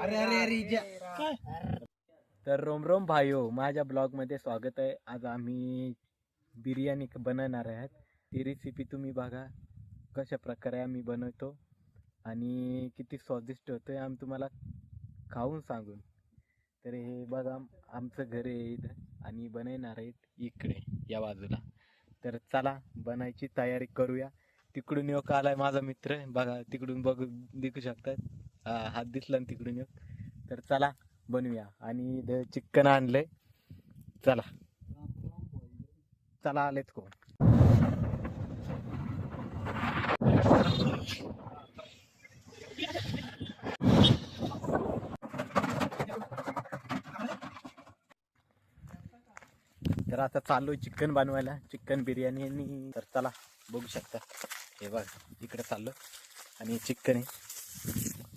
अरे अरे अरे तर रोम रोम भाईयो माझ्या ब्लॉगमध्ये स्वागत आहे. आज आम्ही बिर्याणी क- बनवणार आहेत. ती रेसिपी तुम्ही बघा कशा प्रकारे आम्ही बनवतो आणि किती स्वादिष्ट होतं आहे आम्ही तुम्हाला खाऊन सांगून. तर हे बघा आमचं घर आहे इथं आणि बनवणार आहेत इकडे या बाजूला. तर चला बनायची तयारी करूया. तिकडून योग आलाय माझा मित्र. बघा तिकडून बघू दिसू शकतात. हात दिसला ना तिकडून येऊ तर चला बनवूया. आणि चिकन आणलंय. चला. चला आलेच को तर आता चाललोय चिकन बनवायला. चिकन बिर्याणी आणि तर चला बघू शकता. हे बघ इकडे चाललो. आणि चिकन आहे.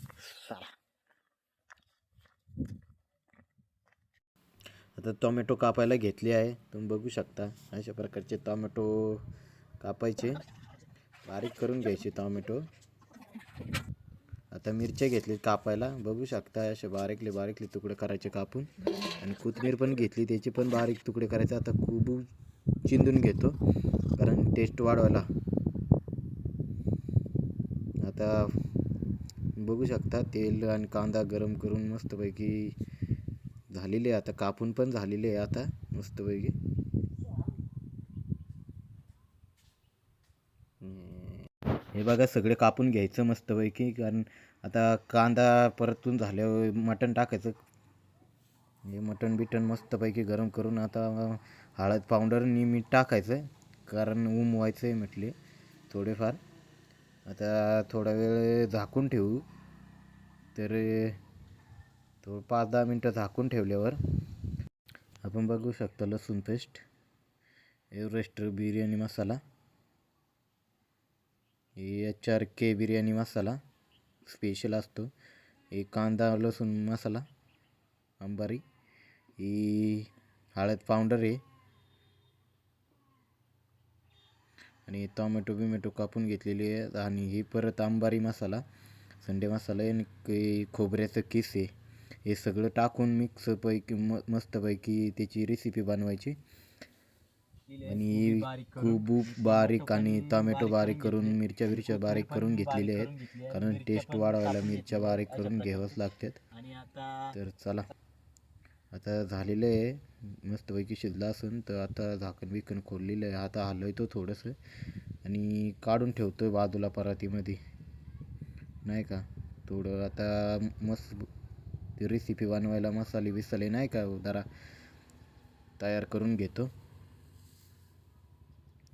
आता टोमॅटो कापायला घेतली आहे. तुम्ही बघू शकता अशा प्रकारचे टोमॅटो कापायचे. बारीक करून घ्यायचे टोमॅटो. आता मिरच्या घेतली कापायला. बघू शकता असे बारीकले बारीकले तुकडे करायचे कापून. आणि कोथमीर पण घेतली. त्याचे पण बारीक तुकडे करायचे. आता खूप चिंदून घेतो. कारण टेस्ट वाढवायला. आता बघू शकता तेल आणि कांदा गरम करून मस्तपैकी झालेले आहे. आता कापून पण झालेले आहे आता मस्तपैकी. हे बघा सगळे कापून घ्यायचं मस्तपैकी कारण आता कांदा परतून झाल्यावर मटण टाकायचं. हे मटण बिटन मस्तपैकी गरम करून आता हळद पावडर आणि मीठ टाकायचं कारण ऊम व्हायचं आहे म्हटले थोडेफार. आता थोडा वेळ झाकून ठेवू. तर तो पाच दहा मिनटं झाकून ठेवल्यावर आपण बघू शकतो लसूण paste Everest biryani masala H R K biryani masala special असतो हे कांदा लसूण मसाला अंबारी ही हळद पावडर आहे आणि टोमॅटो बिमॅटो कापून घेतलेली आहे आणि ही परत अंबारी मसाला संडे मसाला आहे आणि खोबऱ्याचं किस आहे हे सगळं टाकून मिक्स पैकी म मस्तपैकी त्याची रेसिपी बनवायची. आणि खूप बारीक आणि टोमॅटो बारीक करून मिरच्या बिरच्या बारीक करून घेतलेल्या आहेत. कारण टेस्ट वाढवायला मिरच्या बारीक करून घ्यावंच लागतात. तर चला. आता झालेलं आहे. मस्तपैकी शिजला असून तर आता झाकण बिकण खोललेलं आहे. आता हलवतो थोडंसं. आणि काढून ठेवतो आहे बाजूला परातीमध्ये. नाही का? थोडं आता मस्त ती रेसिपी बनवायला मसाले बिसाले नाही का जरा तयार करून घेतो.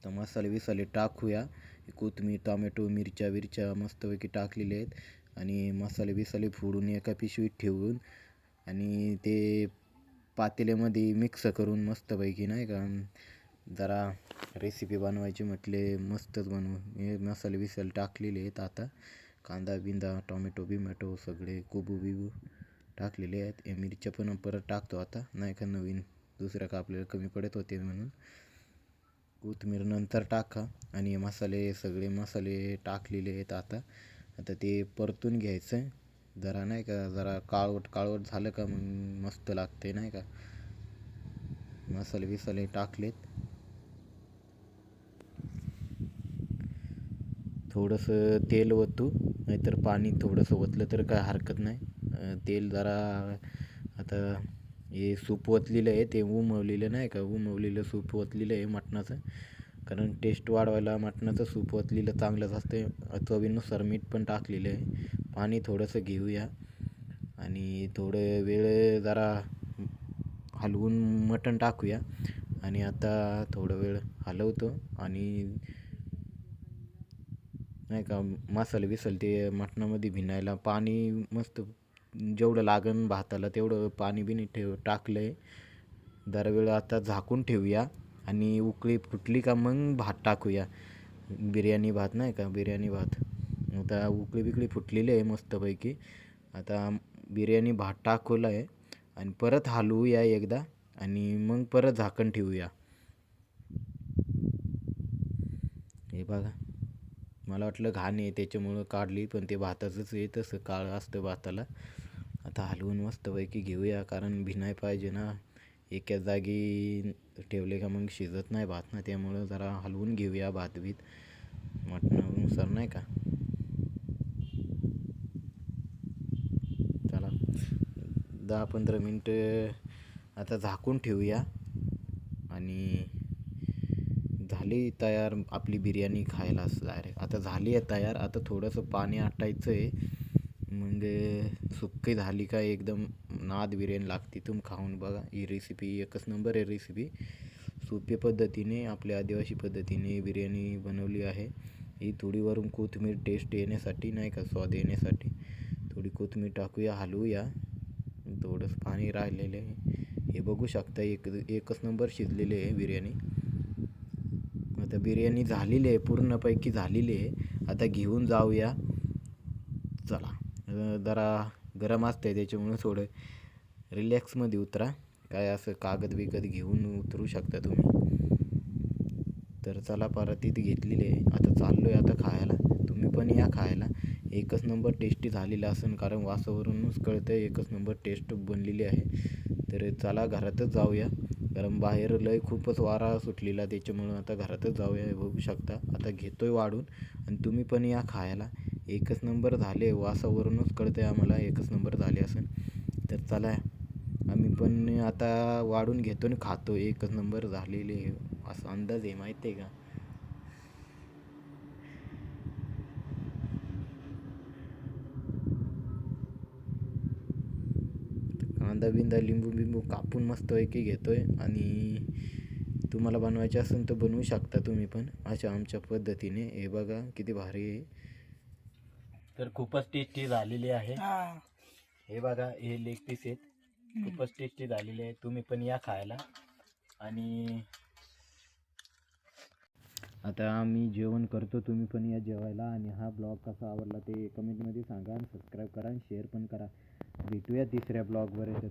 तर मसाले बिसाले टाकूया. कोथमीर टोमॅटो मिरच्या विरच्या मस्तपैकी टाकलेले आहेत. आणि मसाले बिसाले फोडून एका पिशवीत ठेवून आणि ते पातेल्यामध्ये मिक्स करून मस्तपैकी नाही का जरा रेसिपी बनवायची म्हटले मस्तच बनवू. हे मसाले बिसाले टाकलेले आहेत आता. कांदा बिंदा टोमॅटो बिमॅटो सगळे कोबू बिबू. टाकलेले आहेत. हे मिरच्या पण परत टाकतो आता. नाही का नवीन? दुसऱ्या का आपल्याला कमी पडत होते म्हणून. कोथिंबीर नंतर टाका. आणि मसाले सगळे मसाले टाकलेले आहेत आता. आता ते परतून घ्यायचं आहे जरा नाही का जरा काळवट काळवट झालं का मग मस्त लागते नाही का? मसाले बिसाले टाकलेत. थोडंसं तेल ओतू. नाहीतर पाणी थोडंसं ओतलं तर काय हरकत नाही. तेल जरा आता हे सूप ओतलेलं आहे ते उमवलेलं नाही का? उमवलेलं सूप ओतलेलं आहे मटणाचं. कारण टेस्ट वाढवायला मटणाचं सूप ओतलेलं चांगलंच असतं चवीनुसार मीठ पण टाकलेलं आहे. पाणी थोडंसं घेऊया. आणि थोडं वेळ जरा हलवून मटण टाकूया. आणि आता थोडं वेळ हलवतो. आणि नाही का मसाले बिसल ते मटणामध्ये भिनायला पाणी मस्त जेवढं लागन भाताला तेवढं पाणी बिनी ठेव टाकलं आहे दरवेळा आता झाकून ठेवूया आणि उकळी फुटली का मग भात टाकूया. बिर्याणी भात नाही का? बिर्याणी भात. आता उकळी बिकळी फुटलेली आहे मस्तपैकी. आता बिर्याणी भात टाकवला आहे आणि परत हलवूया एकदा आणि मग परत झाकण ठेवूया. हे बघा. मला वाटलं घाण आहे त्याच्यामुळं काढली पण ते भाताचंच आहे तसं काळं असतं भाताला. आता हलवून मस्तपैकी घेऊया कारण भिनाय पाहिजे ना. एकाच जागी ठेवले का मग शिजत नाही भात ना त्यामुळं जरा हलवून घेऊया भात बीत. मटणानुसार नाही का? चला. दहा पंधरा मिनटं आता झाकून ठेवूया. आणि झाली तयार आपली बिर्याणी खायला डायरेक्ट आता झाली आहे तयार आता थोडंसं पाणी आटायचं आहे. म्हणजे सुक्की झाली का एकदम नाद बिर्याणी लागते. तुम्ही खाऊन बघा. ही रेसिपी एकच नंबर आहे रेसिपी सोप्या पद्धतीने आपल्या आदिवासी पद्धतीने बिर्याणी बनवली आहे. ही थोडीवरून कोथमीर कोथिंबीर टेस्ट येण्यासाठी नाही का स्वाद येण्यासाठी. थोडी कोथिंबीर टाकूया हलवूया. थोडंसं पाणी राहिलेलं आहे. हे बघू शकता एक एकच नंबर शिजलेली आहे बिर्याणी. आता बिर्याणी झालेली आहे पूर्णपैकी झालेली आहे. आता घेऊन जाऊया. चला. जरा गरम असते त्याच्यामुळे थोडं रिलॅक्समध्ये उतरा. काय असं कागद बिगद घेऊन उतरू शकता तुम्ही. तर चला परत इथे घेतलेली आहे. आता चाललो आहे आता खायला. तुम्ही पण या खायला. एकच नंबर टेस्टी झालेला असेल कारण वासावरूनच कळतं एकच नंबर टेस्ट बनलेली आहे. तर चला घरातच जाऊया. कारण बाहेर लय खूपच वारा सुटलेला त्याच्यामुळं आता घरातच जाऊया बघू शकता. आता घेतोय वाढून. आणि तुम्ही पण या खायला. एकच नंबर झाले वासावरूनच कळते आम्हाला एकच नंबर झाले असेल. तर चला आम्ही पण आता वाढून घेतो आणि खातो. एकच नंबर झालेले असं असा अंदाज आहे माहिती आहे का? कांदा बिंदा लिंबू बिंबू कापून मस्त मस्तपैकी घेतोय. आणि तुम्हाला बनवायचे असेल तर बनवू शकता तुम्ही पण. अशा आमच्या पद्धतीने. हे बघा किती भारी आहे. तर खूपच टेस्टी झालेली आहे. हा. हे बघा हे लेग पीस आहेत. खूपच टेस्टी झालेले आहे. तुम्ही पण या खायला. आणि आता आम्ही जेवण करतो तुम्ही पण या जेवायला. आणि हा ब्लॉग कसा आवडला ते कमेंटमध्ये सांगा. आणि सबस्क्राईब करा आणि शेअर पण करा. भेटूया तिसऱ्या ब्लॉगवर याच्या